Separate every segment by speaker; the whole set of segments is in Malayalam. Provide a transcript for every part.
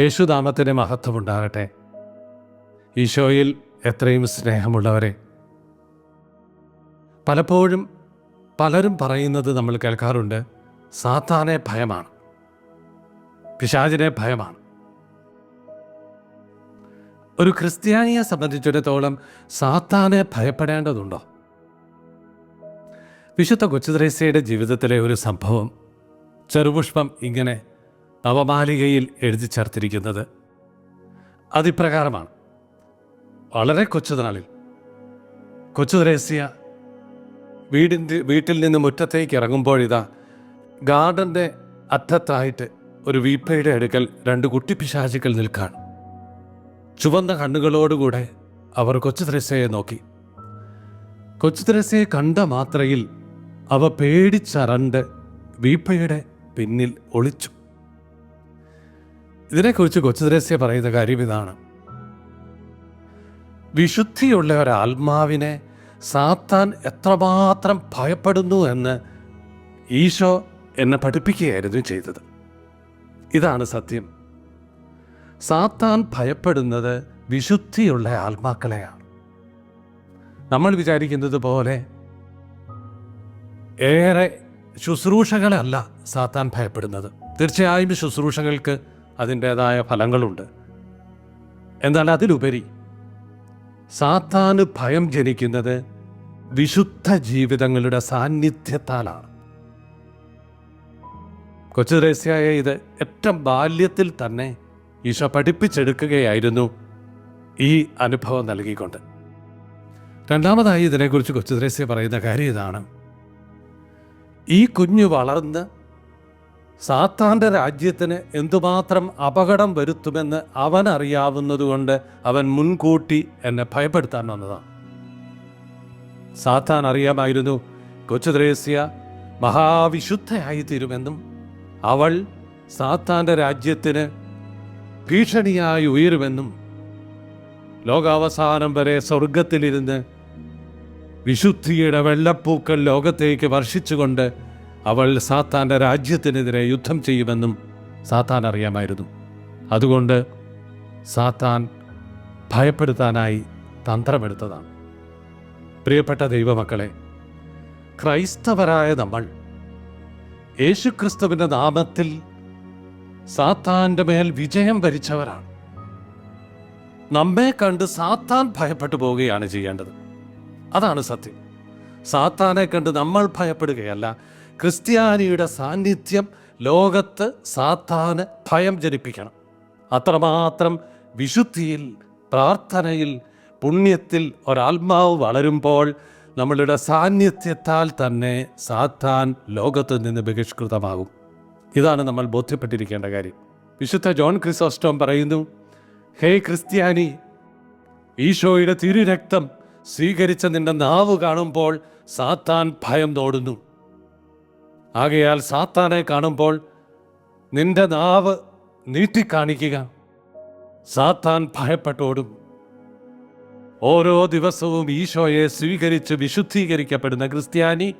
Speaker 1: യേശുനാമത്തിന് മഹത്വമുണ്ടാകട്ടെ. ഈശോയിൽ എത്രയും സ്നേഹമുള്ളവരെ പലപ്പോഴും പലരും പറയുന്നത് നമ്മൾ കേൾക്കാറുണ്ട് സാത്താനെ ഭയമാണ് പിശാചിനെ ഭയമാണ്. ഒരു ക്രിസ്ത്യാനിയെ സംബന്ധിച്ചിടത്തോളം സാത്താനെ ഭയപ്പെടേണ്ടതുണ്ടോ? വിശുദ്ധ കൊച്ചുദ്രേസയുടെ ജീവിതത്തിലെ ഒരു സംഭവം ചെറുപുഷ്പം ഇങ്ങനെ നവമാലികയിൽ എഴുതി ചേർത്തിരിക്കുന്നത് അതിപ്രകാരമാണ്. വളരെ കൊച്ചുനാളിൽ. കൊച്ചുദ്രേസ്യ വീടിന്റെ വീട്ടിൽ നിന്ന് മുറ്റത്തേക്ക് ഇറങ്ങുമ്പോഴിതാ ഗാർഡന്റെ അറ്റത്തായിട്ട് ഒരു വീപ്പയുടെ അടുക്കൽ രണ്ട് കുട്ടി കുട്ടിപ്പിശാചുക്കൾ നിൽക്കാണ്. ചുവന്ന കണ്ണുകളോടുകൂടെ അവർ കൊച്ചു ത്രേസ്യയെ നോക്കി. കൊച്ചു ത്രേസ്യയെ കണ്ട മാത്രയിൽ അവ പേടിച്ചറണ്ട് വീപ്പയുടെ പിന്നിൽ ഒളിച്ചു. ഇതിനെക്കുറിച്ച് കൊച്ചുദ്രസ്യ പറയുന്ന കാര്യം ഇതാണ്. വിശുദ്ധിയുള്ള ഒരാത്മാവിനെ സാത്താൻ എത്രമാത്രം ഭയപ്പെടുന്നു എന്ന് ഈശോ എന്നെ പഠിപ്പിക്കുകയായിരുന്നു ചെയ്തത്. ഇതാണ് സത്യം. സാത്താൻ ഭയപ്പെടുന്നത് വിശുദ്ധിയുള്ള ആത്മാക്കളെയാണ്. നമ്മൾ വിചാരിക്കുന്നത് പോലെ ഏറെ ശുശ്രൂഷകളല്ല സാത്താൻ ഭയപ്പെടുന്നത്. തീർച്ചയായും ശുശ്രൂഷകൾക്ക് അതിന്റെതായ ഫലങ്ങളുണ്ട്. എന്നാൽ അതിലുപരി സാത്താന് ഭയം ജനിക്കുന്നത് വിശുദ്ധ ജീവിതങ്ങളുടെ സാന്നിധ്യത്താലാണ്. കൊച്ചു രഹസ്യായ ഇത് ഏറ്റവും ബാല്യത്തിൽ തന്നെ ഈശോ പഠിപ്പിച്ചെടുക്കുകയായിരുന്നു ഈ അനുഭവം നൽകിക്കൊണ്ട്. രണ്ടാമതായി ഇതിനെക്കുറിച്ച് കൊച്ചുദ്രേസ്യ പറയുന്ന കാര്യം ഇതാണ്. ഈ കുഞ്ഞു വളർന്ന് സാത്താന്റെ രാജ്യത്തിന് എന്തുമാത്രം അപകടം വരുത്തുമെന്ന് അവൻ അറിയാവുന്നതുകൊണ്ട് അവൻ മുൻകൂട്ടി എന്നെ ഭയപ്പെടുത്താൻ വന്നതാണ് സാത്താൻ അറിയാമായിരുന്നു കൊച്ചുദ്രേസ്യ മഹാവിശുദ്ധയായി തീരുമെന്നും അവൾ സാത്താന്റെ രാജ്യത്തിന് ഭീഷണിയായി ഉയരുമെന്നും ലോകാവസാനം വരെ സ്വർഗത്തിലിരുന്ന് വിശുദ്ധിയുടെ വെള്ളപ്പൂക്കൾ ലോകത്തേക്ക് വർഷിച്ചുകൊണ്ട് അവൾ സാത്താന്റെ രാജ്യത്തിനെതിരെ യുദ്ധം ചെയ്യുമെന്നും സാത്താൻ അറിയാമായിരുന്നു. അതുകൊണ്ട് സാത്താൻ ഭയപ്പെടുത്താനായി തന്ത്രമെടുത്തതാണ്. പ്രിയപ്പെട്ട ദൈവമക്കളെ ക്രൈസ്തവരായ നമ്മൾ യേശുക്രിസ്തുവിന്റെ നാമത്തിൽ സാത്താന്റെ മേൽ വിജയം വരിച്ചവരാണ്. നമ്മെ കണ്ട് സാത്താൻ ഭയപ്പെട്ടു പോവുകയാണ് ചെയ്യേണ്ടത്. അതാണ് സത്യം. സാത്താനെ കണ്ട് നമ്മൾ ഭയപ്പെടുകയല്ല ക്രിസ്ത്യാനിയുടെ സാന്നിധ്യം ലോകത്ത് സാത്താന് ഭയം ജനിപ്പിക്കണം. അത്രമാത്രം വിശുദ്ധിയിൽ പ്രാർത്ഥനയിൽ പുണ്യത്തിൽ ഒരാത്മാവ് വളരുമ്പോൾ നമ്മളുടെ സാന്നിധ്യത്താൽ തന്നെ സാത്താൻ ലോകത്ത് നിന്ന് ബഹിഷ്കൃതമാകും. ഇതാണ് നമ്മൾ ബോധ്യപ്പെട്ടിരിക്കേണ്ട കാര്യം. വിശുദ്ധ ജോൺ ക്രിസോസ്റ്റോം പറയുന്നു ഹേ ക്രിസ്ത്യാനി ഈശോയുടെ തിരുരക്തം സ്വീകരിച്ച നിന്റെ നാവ് കാണുമ്പോൾ സാത്താൻ ഭയം തോടുന്നു. ആകയാൽ സാത്താനെ കാണുമ്പോൾ നിന്റെ നാവ് നീട്ടിക്കാണിക്കുക. സാത്താൻ ഭയപ്പെട്ടോടും. ഓരോ ദിവസവും ഈശോയെ സ്വീകരിച്ച് വിശുദ്ധീകരിക്കപ്പെടുന്ന ക്രിസ്ത്യാനി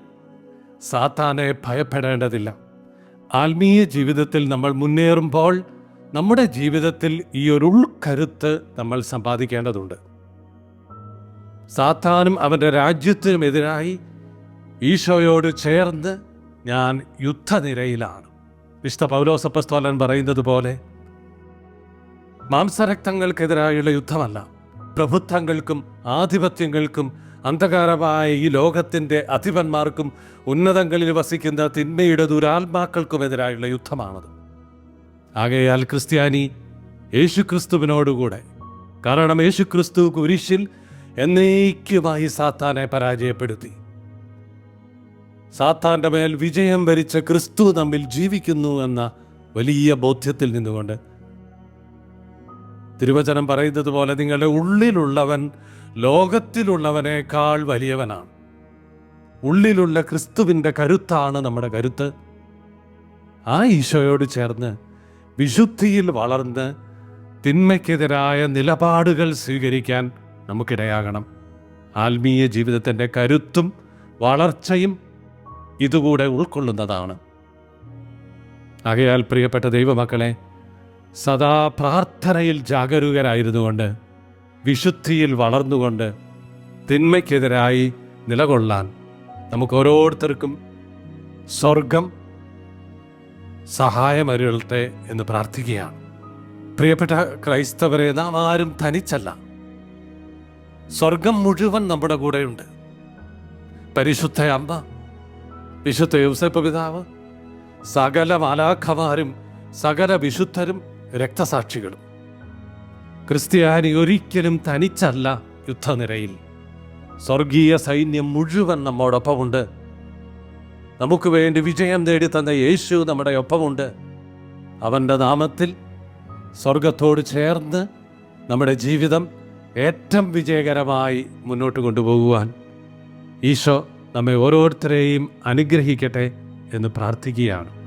Speaker 1: സാത്താനെ ഭയപ്പെടേണ്ടതില്ല. ആത്മീയ ജീവിതത്തിൽ നമ്മൾ മുന്നേറുമ്പോൾ നമ്മുടെ ജീവിതത്തിൽ ഈ ഒരു ഉൾക്കരുത്ത് നമ്മൾ സമ്പാദിക്കേണ്ടതുണ്ട്. സാത്താനും അവന്റെ രാജ്യത്തിനുമെതിരായി ഈശോയോട് ചേർന്ന് ഞാൻ യുദ്ധനിരയിലാണ്. വിശുദ്ധ പൗലോസപ്പസ്തോലൻ പറയുന്നത് പോലെ മാംസരക്തങ്ങൾക്കെതിരായുള്ള യുദ്ധമല്ല പ്രഭുത്വങ്ങൾക്കും ആധിപത്യങ്ങൾക്കും അന്ധകാരമായ ഈ ലോകത്തിന്റെ അധിപന്മാർക്കും ഉന്നതങ്ങളിൽ വസിക്കുന്ന തിന്മയുടെ ദുരാത്മാക്കൾക്കുമെതിരായുള്ള യുദ്ധമാണത്. ആകയാൽ ക്രിസ്ത്യാനി യേശുക്രിസ്തുവിനോടുകൂടെ കാരണം യേശുക്രിസ്തു കുരിശിൽ എന്നേക്കുമായി സാത്താനെ പരാജയപ്പെടുത്തി. സാത്താന്റെ മേൽ വിജയം വരിച്ച ക്രിസ്തു തമ്മിൽ ജീവിക്കുന്നു എന്ന വലിയ ബോധ്യത്തിൽ നിന്നുകൊണ്ട്. തിരുവചനം പറയുന്നത് പോലെ നിങ്ങളുടെ ഉള്ളിലുള്ളവൻ ലോകത്തിലുള്ളവനേക്കാൾ വലിയവനാണ്. ഉള്ളിലുള്ള ക്രിസ്തുവിന്റെ കരുത്താണ് നമ്മുടെ കരുത്ത്. ആ ഈശോയോട് ചേർന്ന് വിശുദ്ധിയിൽ വളർന്ന് തിന്മയ്ക്കെതിരായ നിലപാടുകൾ സ്വീകരിക്കാൻ നമുക്കിടയാകണം. ആത്മീയ ജീവിതത്തിന്റെ കരുത്തും വളർച്ചയും ഇതുകൂടെ ഉൾക്കൊള്ളുന്നതാണ്. ആകയാൽ പ്രിയപ്പെട്ട ദൈവമക്കളെ സദാ പ്രാർത്ഥനയിൽ ജാഗരൂകരായിരുന്നുകൊണ്ട് വിശുദ്ധിയിൽ വളർന്നുകൊണ്ട് തിന്മയ്ക്കെതിരായി നിലകൊള്ളാൻ നമുക്ക് ഓരോരുത്തർക്കും സ്വർഗം സഹായമരുളട്ടെ എന്ന് പ്രാർത്ഥിക്കുകയാണ്. പ്രിയപ്പെട്ട ക്രൈസ്തവരെ നാം ആരും തനിച്ചല്ല. സ്വർഗം മുഴുവൻ നമ്മുടെ കൂടെയുണ്ട്. പരിശുദ്ധ അമ്മ വിശുദ്ധ യൂസഫ് പിതാവ് സകല മാലാഖമാരും സകല വിശുദ്ധരും രക്തസാക്ഷികളും. ക്രിസ്ത്യാനി ഒരിക്കലും തനിച്ചല്ല യുദ്ധനിരയിൽ. സ്വർഗീയ സൈന്യം മുഴുവൻ നമ്മോടൊപ്പമുണ്ട്. നമുക്ക് വേണ്ടി വിജയം നേടി തന്ന യേശു നമ്മുടെ ഒപ്പമുണ്ട്. അവന്റെ നാമത്തിൽ സ്വർഗത്തോട് ചേർന്ന് നമ്മുടെ ജീവിതം ഏറ്റവും വിജയകരമായി മുന്നോട്ട് കൊണ്ടുപോകുവാൻ ഈശോ നമ്മെ ഓരോരുത്തരെയും അനുഗ്രഹിക്കട്ടെ എന്ന് പ്രാർത്ഥിക്കുകയാണ്.